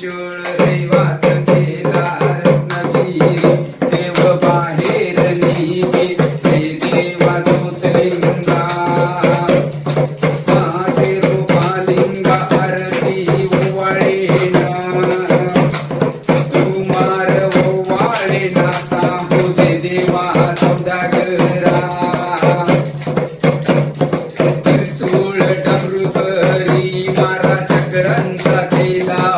चिंचोळ रहिवास केला रत्नागिरी देव बाहेर निघे हे देवा ज्योतिर्लिंगा. मासे रूपालिंगा आरती ओवाळेना कुमार ओवाळे नाता होते देवा सौदागरा. मारा चक्रांचा केला.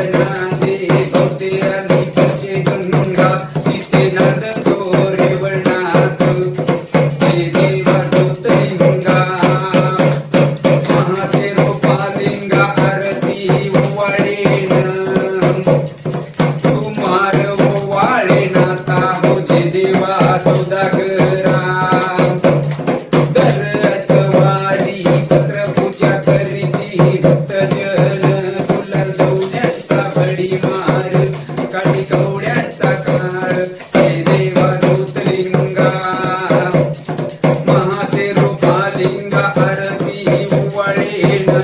दौड्याचा बडी मार काठी कवड्याचा काळ हे देवा ज्योतिर्लिंगा महाशेरो पालिंगा आरती ओवाळेना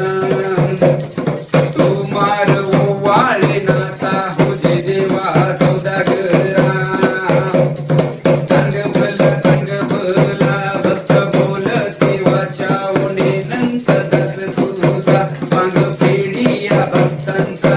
तुमार ओवाळे नाता होते देवा सौदागरा चांग भला चांग भला भक्त बोल देवाच्या ओने नंत दस तुझा मांग फेडी या भक्तांचा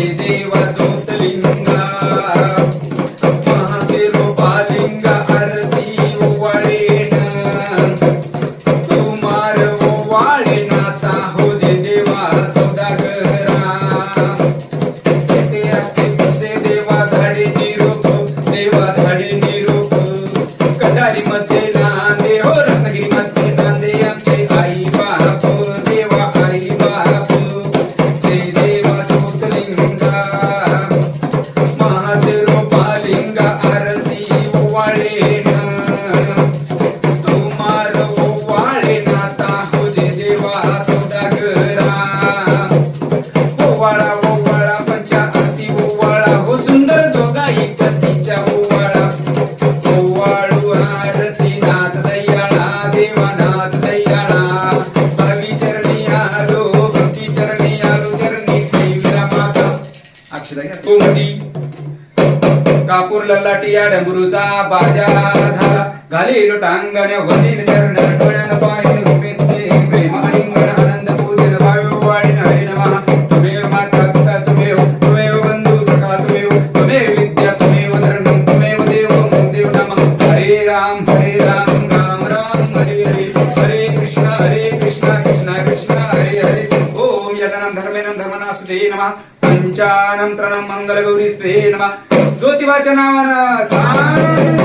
हे देवा कापूर लल्लाटी या डबरूचा बाजा గాలిలో టాంగానే ఒకటి నిజరణ పాయిని గుప్పించి ప్రేమాలింగణ అనంత పూజన భావ్యం వాడిన హరి నమ. తుమేవ మాతృ తుమేవ తుమేవ బంధు సఖా తుమేవ తుమేవ విద్య తుమేవ ధరణం తుమేవ దేవం దేవ నమ. మంగళగౌరీ స్త్రీ నమ. జ్యోతివచనామన సారా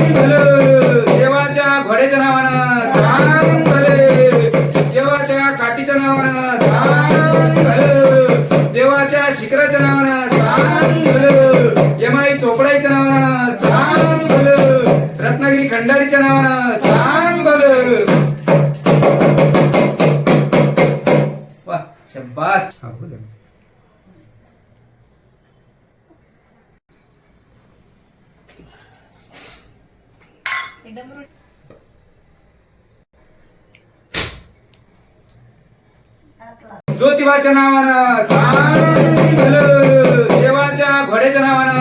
शिखराच्या नावानं चांगल यमाई चोपडाईच्या नावानं चांगल रत्नागिरी खंडारीच्या नावानं चांगल वा शब्बास. डमरू हो दे. ज्योतिबाच्या नावानं. देवाच्या घोड्याच्या नावानं.